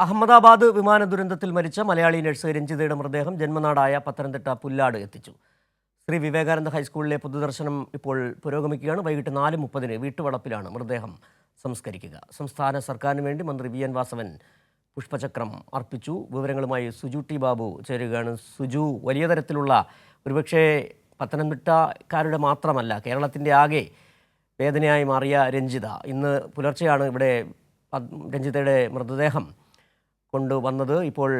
അഹമ്മദാബാദ് വിമാന ദുരന്തത്തിൽ മരിച്ച മലയാളി നഴ്സ് രഞ്ജിതയുടെ മൃതദേഹം ജന്മനാടായ പത്തനംതിട്ട പുല്ലാട് എത്തിച്ചു. ശ്രീ വിവേകാനന്ദ ഹൈസ്കൂളിലെ പൊതുദർശനം ഇപ്പോൾ പുരോഗമിക്കുകയാണ്. വൈകിട്ട് നാല് മുപ്പതിന് വീട്ടുവളപ്പിലാണ് മൃതദേഹം സംസ്കരിക്കുക. സംസ്ഥാന സർക്കാരിന് വേണ്ടി മന്ത്രി വി. എൻ. വാസവൻ പുഷ്പചക്രം അർപ്പിച്ചു. വിവരങ്ങളുമായി സുജു ടി. ബാബു ചേരുകയാണ്. സുജു വലിയ തരത്തിലുള്ള ഒരുപക്ഷേ പത്തനംതിട്ടക്കാരുടെ മാത്രമല്ല കേരളത്തിന്റെ ആകെ വേദനയായി മാറിയ രഞ്ജിത. ഇന്ന് പുലർച്ചെയാണ് ഇവിടെ രഞ്ജിതയുടെ മൃതദേഹം കൊണ്ടുവന്നത് ഇപ്പോൾ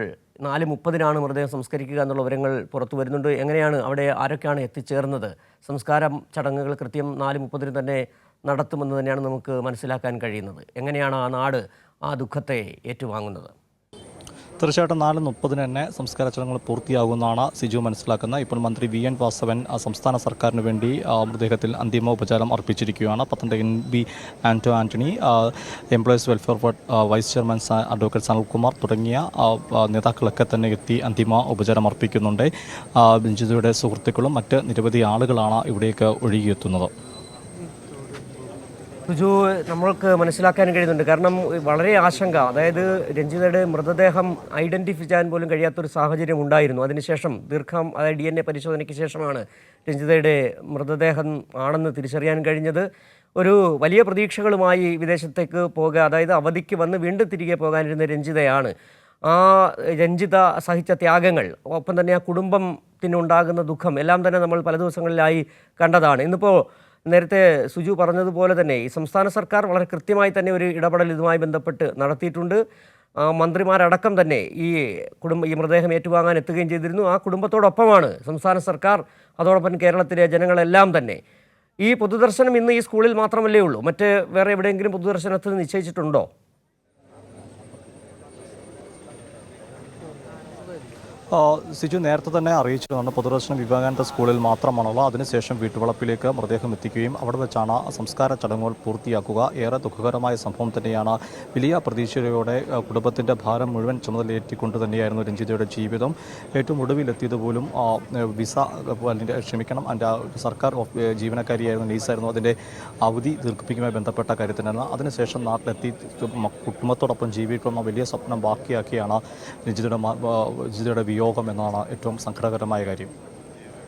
നാല് മുപ്പതിനാണ് മൃതദേഹം സംസ്കരിക്കുക എന്നുള്ള വിവരങ്ങൾ പുറത്തു വരുന്നുണ്ട്. എങ്ങനെയാണ് അവിടെ ആരൊക്കെയാണ് എത്തിച്ചേർന്നത്? സംസ്കാരം ചടങ്ങുകൾ കൃത്യം നാല് മുപ്പതിന് തന്നെ നടത്തുമെന്ന് തന്നെയാണ് നമുക്ക് മനസ്സിലാക്കാൻ കഴിയുന്നത്. എങ്ങനെയാണ് ആ നാട് ആ ദുഃഖത്തെ ഏറ്റുവാങ്ങുന്നത്? തീർച്ചയായിട്ടും നാല് മുപ്പതിന് തന്നെ സംസ്കാര ചടങ്ങുകൾ പൂർത്തിയാകുമെന്നാണ് സിജു മനസ്സിലാക്കുന്നത്. ഇപ്പോൾ മന്ത്രി വി എൻ വാസവൻ സംസ്ഥാന സർക്കാരിന് വേണ്ടി മൃതദേഹത്തിൽ അന്തിമ ഉപചാരം അർപ്പിച്ചിരിക്കുകയാണ്. Pathanamthitta N B Anto Antony employees welfare board vice chairman advocate Sanalkumar തുടങ്ങിയ നേതാക്കളൊക്കെ തന്നെ എത്തി അന്തിമ ഉപചാരം അർപ്പിക്കുന്നുണ്ട്. ബെഞ്ചിതയുടെ സുഹൃത്തുക്കളും മറ്റ് നിരവധി ആളുകളാണ് ഇവിടേക്ക് ഒഴുകിയെത്തുന്നത്. സുജു നമ്മൾക്ക് മനസ്സിലാക്കാൻ കഴിയുന്നുണ്ട്. കാരണം വളരെ ആശങ്ക അതായത് രഞ്ജിതയുടെ മൃതദേഹം ഐഡന്റിഫൈ ചെയ്യാൻ പോലും കഴിയാത്തൊരു സാഹചര്യം ഉണ്ടായിരുന്നു. അതിനുശേഷം ദീർഘം അതായത് ഡി എൻ എ പരിശോധനയ്ക്ക് ശേഷമാണ് രഞ്ജിതയുടെ മൃതദേഹം ആണെന്ന് തിരിച്ചറിയാൻ കഴിഞ്ഞത്. ഒരു വലിയ പ്രതീക്ഷകളുമായി വിദേശത്തേക്ക് പോകുക അതായത് അവധിക്ക് വന്ന് വീണ്ടും തിരികെ പോകാനിരുന്ന രഞ്ജിതയാണ്. ആ രഞ്ജിത സഹിച്ച ത്യാഗങ്ങൾ ഒപ്പം തന്നെ ആ കുടുംബത്തിനുണ്ടാകുന്ന ദുഃഖം എല്ലാം തന്നെ നമ്മൾ പല ദിവസങ്ങളിലായി കണ്ടതാണ്. ഇന്നിപ്പോൾ നേരത്തെ സുജു പറഞ്ഞതുപോലെ തന്നെ ഈ സംസ്ഥാന സർക്കാർ വളരെ കൃത്യമായി തന്നെ ഒരു ഇടപെടൽ ഇതുമായി ബന്ധപ്പെട്ട് നടത്തിയിട്ടുണ്ട്. മന്ത്രിമാരടക്കം തന്നെ ഈ കുടുംബ ഈ മൃതദേഹം ഏറ്റുവാങ്ങാൻ എത്തുകയും ചെയ്തിരുന്നു. ആ കുടുംബത്തോടൊപ്പമാണ് സംസ്ഥാന സർക്കാർ അതോടൊപ്പം കേരളത്തിലെ ജനങ്ങളെല്ലാം തന്നെ. ഈ പൊതുദർശനം ഇന്ന് ഈ സ്കൂളിൽ മാത്രമല്ലേ ഉള്ളൂ? മറ്റ് വേറെ എവിടെയെങ്കിലും പൊതുദർശനത്തിന് നിശ്ചയിച്ചിട്ടുണ്ടോ? സിജു നേരത്തെ തന്നെ അറിയിച്ചിരുന്നുണ്ട് പൊതുദർശനം വിവേകാനന്ദ സ്കൂളിൽ മാത്രമാണുള്ളത്. അതിനുശേഷം വീട്ടുവളപ്പിലേക്ക് മൃതദേഹം എത്തിക്കുകയും അവിടെ വെച്ചാണ് സംസ്കാര ചടങ്ങുകൾ പൂർത്തിയാക്കുക. ഏറെ ദുഃഖകരമായ സംഭവം തന്നെയാണ്. വലിയ പ്രതീക്ഷയോടെ കുടുംബത്തിന്റെ ഭാരം മുഴുവൻ ചുമതലയേറ്റിക്കൊണ്ട് തന്നെയായിരുന്നു രഞ്ജിതയുടെ ജീവിതം. ഏറ്റവും ഒടുവിലെത്തിയത് പോലും വിസ അതിന്റെ ക്ഷമിക്കണം അതിന്റെ സർക്കാർ ജീവനക്കാരിയായിരുന്നു ലീസായിരുന്നു അതിന്റെ അവധി ദീർഘിപ്പിക്കുമായി ബന്ധപ്പെട്ട കാര്യത്തിനാണ്. അതിനുശേഷം നാട്ടിലെത്തി കുടുംബത്തോടൊപ്പം ജീവിക്കുന്ന വലിയ സ്വപ്നം ബാക്കിയാക്കിയാണ് രഞ്ജിതയുടെ രഞ്ജിതയുടെ വിയോഗം എന്നതാണ് ഏറ്റവും സങ്കടകരമായ കാര്യം.